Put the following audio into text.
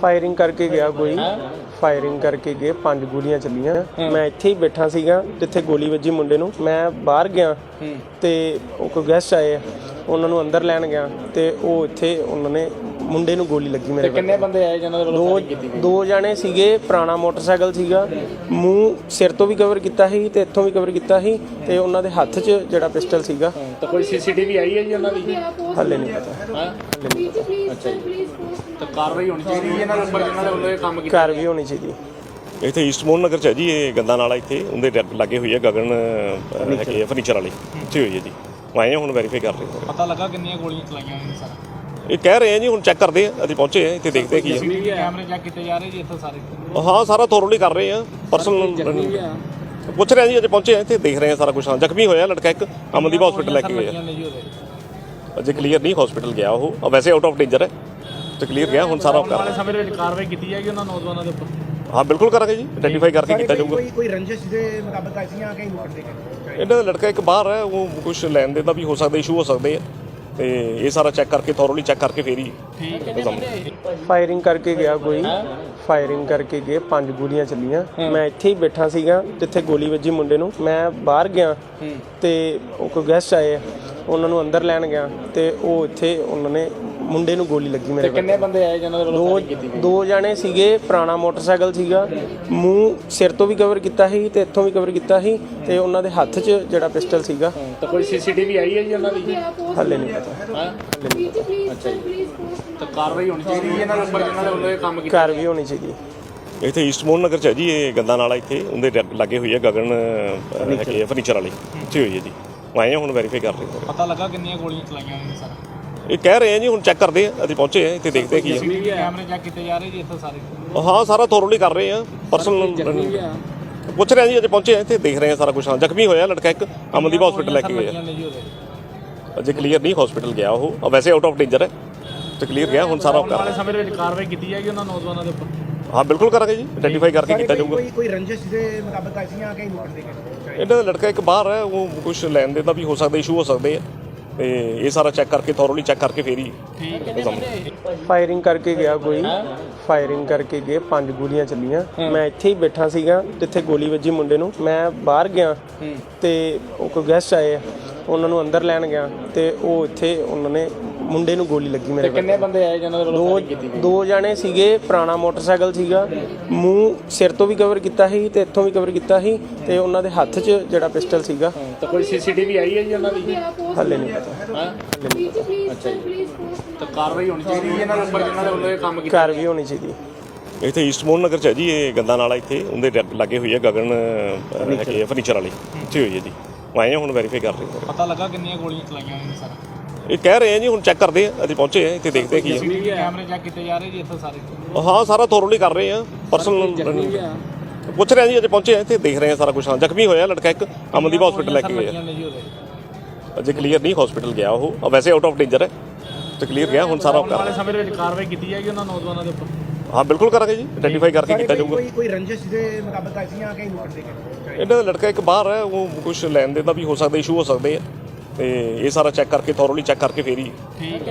Firing ਕਰਕੇ ਗਿਆ ਕੋਈ। ਫਾਇਰਿੰਗ ਕਰਕੇ ਗਏ ਪੰਜ ਗੋਲੀਆਂ ਚੱਲੀਆਂ। ਮੈਂ ਇੱਥੇ ਹੀ ਬੈਠਾ ਸੀਗਾ ਜਿੱਥੇ ਗੋਲੀ ਵੱਜੀ ਮੁੰਡੇ ਨੂੰ। ਮੈਂ ਬਾਹਰ ਗਿਆ ਤੇ ਉਹ ਕੋਈ ਗੈਸਟ ਆਏ ਉਹਨਾਂ ਨੂੰ ਅੰਦਰ ਲੈਣ ਗਿਆ ਤੇ ਉਹ ਇੱਥੇ ਉਹਨਾਂ ਨੇ ਮੁੰਡੇ ਨੂੰ ਗੋਲੀ ਲੱਗੀ ਮੇਰੇ ਕਿੰਨੇ ਬੰਦੇ ਆਏ ਜਿਨ੍ਹਾਂ ਦੇ ਵੱਲੋਂ ਦੋ ਕੀਤੀ ਗਈ? ਦੋ ਜਾਣੇ ਸੀਗੇ ਪੁਰਾਣਾ ਮੋਟਰਸਾਈਕਲ ਸੀਗਾ। ਮੂੰਹ ਸਿਰ ਤੋਂ ਵੀ ਕਵਰ ਕੀਤਾ ਸੀ ਤੇ ਇੱਥੋਂ ਵੀ ਕਵਰ ਕੀਤਾ ਸੀ ਤੇ ਉਹਨਾਂ ਦੇ ਹੱਥ 'ਚ ਜਿਹੜਾ ਪਿਸਟਲ ਸੀਗਾ। ਤਾਂ ਕੋਈ ਸੀਸੀਟੀਵੀ ਆਈ ਹੈ ਜੀ ਉਹਨਾਂ ਦੀ? ਹੱਲੇ ਨਹੀਂ ਪਤਾ। ਹਾਂ? ਅੱਛਾ ਜੀ। ਤਾਂ ਕਾਰਵਾਈ ਹੋਣੀ ਚਾਹੀਦੀ ਇਹਨਾਂ ਦੇ ਉੱਪਰ ਜਿਨ੍ਹਾਂ ਦੇ ਵੱਲੋਂ ਇਹ ਕੰਮ ਕੀਤਾ। ਘਰ ਵੀ ਹੋਣੀ ਚਾਹੀਦੀ ਇੱਥੇ ਈਸਟ ਮੋਹਨ ਨਗਰ ਚ ਹੈ ਜੀ ਇਹ ਗੰਦਾ ਨਾਲਾ ਇੱਥੇ। ਉਹਦੇ ਲਾਗੇ ਹੋਈ ਹੈ ਗਗਨ ਹੈਗੀ ਫਰਨੀਚਰ ਵਾਲੀ। ਇੱਥੇ ਹੋਈ ਹੈ ਜੀ। ਆਏ ਹੁਣ ਵੈਰੀਫਾਈ ਕਰ ਰਹੇ ਪਤਾ ਲੱਗਾ ਕਿੰਨੀਆਂ ਗੋਲੀਆਂ ਚਲਾਈਆਂ ਨੇ ਸਰ। ਇਹ ਕਹਿ ਰਹੇ ਆ ਜੀ ਹੁਣ ਚੈੱਕ ਕਰਦੇ ਆ ਅਸੀਂ ਪਹੁੰਚੇ ਆ ਇੱਥੇ ਦੇਖਦੇ ਕੀ ਹੈ ਸੀਸੀਟੀਵੀ ਕੈਮਰੇ ਚੈੱਕ ਕੀਤੇ ਜਾ ਰਹੇ ਜੀ ਇੱਥੇ ਸਾਰੇ। ਹਾਂ ਸਾਰਾ ਥੋਰਲੀ ਕਰ ਰਹੇ ਆ ਪਰਸਨਲ ਪੁੱਛ ਰਹੇ ਆ ਜੀ ਅਜੇ ਪਹੁੰਚੇ ਆ ਇੱਥੇ ਦੇਖ ਰਹੇ ਆ ਸਾਰਾ ਕੁਝ ਹਾਂ ਜ਼ਖਮੀ ਹੋਇਆ ਲੜਕਾ ਇੱਕ ਅਮਨਦੀਪ ਹਸਪੀਟਲ ਲੈ ਕੇ ਗਏ ਆ ਅਜੇ ਕਲੀਅਰ ਨਹੀਂ ਹਸਪੀਟਲ ਗਿਆ ਉਹ। ਅਹ ਵੈਸੇ ਆਊਟ ਆਫ ਡੇਂਜਰ ਹੈ। ਤੇ ਕਲੀਅਰ ਗਿਆ ਹੁਣ ਸਾਰਾ ਆਉਣ ਕਰ ਵਾਲੇ ਸਮੇਂ ਦੇ ਵਿੱਚ ਕਾਰਵਾਈ ਕੀਤੀ ਜਾਏਗੀ ਉਹਨਾਂ ਨੌਜਵਾਨਾਂ ਦੇ ਉੱਪਰ? ਹਾਂ ਬਿਲਕੁਲ ਕਰਾਂਗੇ ਜੀ। ਆਈਡੈਂਟੀਫਾਈ ਕਰਕੇ ਕੀਤਾ ਜਾਊਗਾ। ਕੋਈ ਕੋਈ ਰੰਜਿਸ਼ ਦੇ ਮੁਤਾਬਕ ਆਈਆਂ ਕਿ ਨੋਟ ਦੇ? ਇਹਨਾਂ ਦਾ ਲੜਕਾ ਇੱਕ ਬਾਹਰ ਹੈ ਉਹ ਕੁਝ ਲੈਣ ਦੇਣ ਦਾ ਵੀ ਹੋ ਸਕਦਾ ਇਸ਼ੂ ਹੋ ਸਕਦੇ ਆ। ਤੇ ਇਹ ਸਾਰਾ ਚੈੱਕ ਕਰਕੇ ਥੋਰਲੀ ਚੈੱਕ ਕਰਕੇ ਫੇਰ ਹੀ ਫਾਇਰਿੰਗ ਕਰਕੇ ਗਿਆ ਕੋਈ। ਫਾਇਰਿੰਗ ਕਰਕੇ ਗਏ ਪੰਜ ਗੋਲੀਆਂ ਚੱਲੀਆਂ। ਮੈਂ ਇੱਥੇ ਹੀ ਬੈਠਾ ਸੀਗਾ ਜਿੱਥੇ ਗੋਲੀ ਵੱਜੀ ਮੁੰਡੇ ਨੂੰ। ਮੈਂ ਬਾਹਰ ਗਿਆ ਤੇ ਉਹ ਕੋਈ ਗੈਸਟ ਆਏ ਉਹਨਾਂ ਨੂੰ ਅੰਦਰ ਲੈਣ ਗਿਆ ਤੇ ਉਹ ਇੱਥੇ ਉਹਨਾਂ ਨੇ ਮੁੰਡੇ ਨੂੰ ਗੋਲੀ ਲੱਗੀ ਮੇਰੇ ਕਿੰਨੇ ਬੰਦੇ ਆਏ ਜਿਨ੍ਹਾਂ ਦੇ ਵੱਲੋਂ ਦੋ ਕੀਤੀ ਗਈ? ਦੋ ਜਾਣੇ ਸੀਗੇ ਪੁਰਾਣਾ ਮੋਟਰਸਾਈਕਲ ਸੀਗਾ। ਮੂੰਹ ਸਿਰ ਤੋਂ ਵੀ ਕਵਰ ਕੀਤਾ ਸੀ ਤੇ ਇੱਥੋਂ ਵੀ ਕਵਰ ਕੀਤਾ ਸੀ ਤੇ ਉਹਨਾਂ ਦੇ ਹੱਥ 'ਚ ਜਿਹੜਾ ਪਿਸਟਲ ਸੀਗਾ। ਤਾਂ ਕੋਈ ਸੀਸੀਟੀਵੀ ਆਈ ਹੈ ਜੀ ਉਹਨਾਂ ਦੀ? ਹੱਲੇ ਨਹੀਂ ਪਤਾ। ਹਾਂ? ਅੱਛਾ ਜੀ। ਤਾਂ ਕਾਰਵਾਈ ਹੋਣੀ ਚਾਹੀਦੀ ਹੈ ਇਹਨਾਂ ਦੇ ਉੱਪਰ ਜਿਨ੍ਹਾਂ ਦੇ ਵੱਲੋਂ ਇਹ ਕੰਮ ਕੀਤਾ। ਵੀ ਹੋਣੀ ਚਾਹੀਦੀ ਇੱਥੇ ਈਸਟ ਮੋਹਨ ਨਗਰ ਚ ਹੈ ਜੀ ਇਹ ਗੰਦਾ ਨਾਲਾ ਇੱਥੇ। ਉਹਦੇ ਲ- ਲਾਗੇ ਹੋਈ ਹੈ ਗਗਨ ਅਹ, ਹੈਗੀ ਹੈ ਫਰਨੀਚਰ ਵਾਲੀ। ਇੱਥੇ ਹੋਈ ਹੈ ਜੀ। ਆਏ ਹਾਂ ਹੁਣ ਵੈਰੀਫਾਈ ਕਰ ਰਹੇ ਹਾਂ। ਪਤਾ ਲੱਗਾ ਕਿੰਨੀਆਂ ਗੋਲੀਆਂ ਚਲਾਈਆਂ ਨੇ ਸਰ ਇਹ ਕਹਿ ਰਹੇ ਆ ਜੀ ਹੁਣ ਚੈੱਕ ਕਰਦੇ ਆ ਅਸੀਂ ਪਹੁੰਚੇ ਆ ਇੱਥੇ ਦੇਖਦੇ ਕੀ ਹੈ ਸੀਸੀਟੀਵੀ ਕੈਮਰੇ ਚੈੱਕ ਕੀਤੇ ਜਾ ਰਹੇ ਜੀ ਇੱਥੇ ਸਾਰੇ। ਹਾਂ ਸਾਰਾ ਥੋਰਲੀ ਕਰ ਰਹੇ ਆ ਪਰਸਨਲ ਪੁੱਛ ਰਹੇ ਆ ਜੀ ਅਜੇ ਪਹੁੰਚੇ ਆ ਇੱਥੇ ਦੇਖ ਰਹੇ ਆ ਸਾਰਾ ਕੁਝ ਹਾਂ ਜ਼ਖਮੀ ਹੋਇਆ ਲੜਕਾ ਇੱਕ ਅਮਨਦੀਪ ਹਸਪੀਟਲ ਲੈ ਕੇ ਆ ਉਹਦੇ। ਅਜੇ ਕਲੀਅਰ ਨਹੀਂ ਹਸਪੀਟਲ ਗਿਆ ਉਹ ਵੈਸੇ ਆਊਟ ਆਫ ਡੇਂਜਰ ਹੈ ਤੇ ਕਲੀਅਰ ਗਿਆ ਹੁਣ ਸਾਰਾ ਕਰ ਸਮੇਂ ਦੇ ਵਿੱਚ ਕਾਰਵਾਈ ਕੀਤੀ ਜਾਏਗੀ ਉਹਨਾਂ ਨੌਜਵਾਨਾਂ ਦੇ ਉੱਪਰ। ਹਾਂ ਬਿਲਕੁਲ ਕਰਾਂਗੇ ਜੀ ਆਈਡੈਂਟੀਫਾਈ ਕਰਕੇ ਕੀਤਾ ਜਾਊਗਾ। ਕੋਈ ਕੋਈ ਰੰਜਿਸ਼ ਦੇ ਮੁਤਾਬਕ ਆਈਆਂ ਕਿ ਨੋਟ ਦੇ ਕੇ ਇਹਨਾਂ ਦਾ ਲੜਕਾ ਇੱਕ ਬਾਹਰ ਹੈ ਉਹ ਕੁਝ ਲੈਣ ਦੇਣ ਦਾ ਵੀ ਹੋ ਸਕਦਾ ਇਸ਼ੂ ਹੋ ਸਕਦੇ ਆ। ਤੇ ਇਹ ਸਾਰਾ ਚੈੱਕ ਕਰਕੇ ਥੋਰਲੀ ਚੈੱਕ ਕਰਕੇ ਫੇਰ ਹੀ ਫਾਇਰਿੰਗ ਕਰਕੇ ਗਿਆ ਕੋਈ। ਫਾਇਰਿੰਗ ਕਰਕੇ ਗਏ ਪੰਜ ਗੋਲੀਆਂ ਚੱਲੀਆਂ। ਮੈਂ ਇੱਥੇ ਹੀ ਬੈਠਾ ਸੀਗਾ ਜਿੱਥੇ ਗੋਲੀ ਵੱਜੀ ਮੁੰਡੇ ਨੂੰ। ਮੈਂ ਬਾਹਰ ਗਿਆ ਤੇ ਉਹ ਕੋਈ ਗੈਸਟ ਆਏ ਉਹਨਾਂ ਨੂੰ ਅੰਦਰ ਲੈਣ ਗਿਆ ਤੇ ਉਹ ਇੱਥੇ ਉਹਨਾਂ ਨੇ ਮੁੰਡੇ ਨੂੰ ਗੋਲੀ ਲੱਗੀ ਮੇਰੇ ਕਿੰਨੇ ਬੰਦੇ ਆਏ ਜਿਨ੍ਹਾਂ ਦੇ ਵੱਲੋਂ ਦੋ ਫਾਇਰਿੰਗ ਕੀਤੀ ਗਈ? ਦੋ ਜਾਣੇ ਸੀਗੇ ਪੁਰਾਣਾ ਮੋਟਰਸਾਈਕਲ ਸੀਗਾ। ਮੂੰਹ ਸਿਰ ਤੋਂ ਵੀ ਕਵਰ ਕੀਤਾ ਸੀ ਤੇ ਇੱਥੋਂ ਵੀ ਕਵਰ ਕੀਤਾ ਸੀ ਤੇ ਉਹਨਾਂ ਦੇ ਹੱਥ 'ਚ ਜਿਹੜਾ ਪਿਸਟਲ ਸੀਗਾ। ਤਾਂ ਕੋਈ ਸੀਸੀਟੀਵੀ ਆਈ ਹੈ ਜੀ ਉਹਨਾਂ ਦੀ? ਹੱਲੇ ਨਹੀਂ ਪਤਾ। ਹਾਂ? ਅੱਛਾ ਜੀ। ਤਾਂ ਕਾਰਵਾਈ ਹੋਣੀ ਚਾਹੀਦੀ ਹੈ ਇਹਨਾਂ ਦੇ ਉੱਪਰ ਜਿਨ੍ਹਾਂ ਦੇ ਵੱਲੋਂ ਇਹ ਕੰਮ ਕੀਤਾ। ਵੀ ਹੋਣੀ ਚਾਹੀਦੀ ਇੱਥੇ ਈਸਟ ਮੋਹਨ ਨਗਰ ਚ ਹੈ ਜੀ ਇਹ ਗੰਦਾ ਨਾਲਾ ਇੱਥੇ। ਉਹਦੇ ਲਾਗੇ ਹੋਈ ਹੈ ਗਗਨ ਅਹ, ਹੈਗੀ ਫਰਨੀਚਰ ਵਾਲੀ। ਇੱਥੇ ਹੋਈ ਹੈ ਜੀ। ਉਹ ਆਏ ਹੁਣ ਵੈਰੀਫਾਈ ਕਰ ਰਹੇ ਹਾਂ ਪਤਾ ਲੱਗਾ ਕਿੰਨੀਆਂ ਗੋਲੀਆਂ ਚਲਾਈਆਂ ਨੇ ਸਰ। ਇਹ ਕਹਿ ਰਹੇ ਆ ਜੀ ਹੁਣ ਚੈੱਕ ਕਰਦੇ ਆ ਅਸੀਂ ਪਹੁੰਚੇ ਆ ਇੱਥੇ ਦੇਖਦੇ ਕੀ ਹੈ ਸੀਸੀਟੀਵੀ ਕੈਮਰੇ ਚੈੱਕ ਕੀਤੇ ਜਾ ਰਹੇ ਜੀ ਇੱਥੇ ਸਾਰੇ। ਹਾਂ ਸਾਰਾ ਥੋਰਲੀ ਕਰ ਰਹੇ ਆ ਪਰਸਨਲ ਪੁੱਛ ਰਹੇ ਆ ਜੀ ਅਜੇ ਪਹੁੰਚੇ ਆ ਇੱਥੇ ਦੇਖ ਰਹੇ ਆ ਸਾਰਾ ਕੁਝ ਹਾਂ ਜ਼ਖਮੀ ਹੋਇਆ ਲੜਕਾ ਇੱਕ ਅਮਨਦੀਪ ਹਸਪੀਟਲ ਲੈ ਕੇ ਗਏ ਆ ਅਜੇ ਕਲੀਅਰ ਨਹੀਂ ਹਸਪੀਟਲ ਗਿਆ ਉਹ ਵੈਸੇ ਆਊਟ ਆਫ ਡੇਂਜਰ ਹੈ ਤੇ ਕਲੀਅਰ ਗਿਆ ਹੁਣ ਸਾਰਾ ਕਰ ਵਾਲੇ ਸਮੇਂ ਦੇ ਵਿੱਚ ਕਾਰਵਾਈ ਕੀਤੀ ਜਾਏਗੀ ਉਹਨਾਂ ਨੌਜਵਾਨਾਂ ਦੇ ਉੱਪਰ? ਹਾਂ ਬਿਲਕੁਲ ਕਰਾਂਗੇ ਜੀ ਆਈਡੈਂਟੀਫਾਈ ਕਰਕੇ ਕੀਤਾ ਜਾਊਗਾ। ਕੋਈ ਕੋਈ ਰੰਜਿਸ਼ ਦੇ ਮੁਤਾਬਕ ਆਈਆਂ ਕਿ ਨੋਟ ਦੇ? ਕੇ ਇਹਨਾਂ ਦਾ ਲੜਕਾ ਇੱਕ ਬਾਹਰ ਹੈ ਉਹ ਕੁਝ ਲੈਣ ਦੇਣ ਦਾ ਵੀ ਹੋ ਸਕਦਾ ਇਸ਼ੂ ਹੋ ਸਕਦੇ ਆ। ਤੇ ਇਹ ਸਾਰਾ ਚੈੱਕ ਕਰਕੇ ਥੋਰਲੀ ਚੈੱਕ ਕਰਕੇ ਫੇਰ ਹੀ ਠੀਕ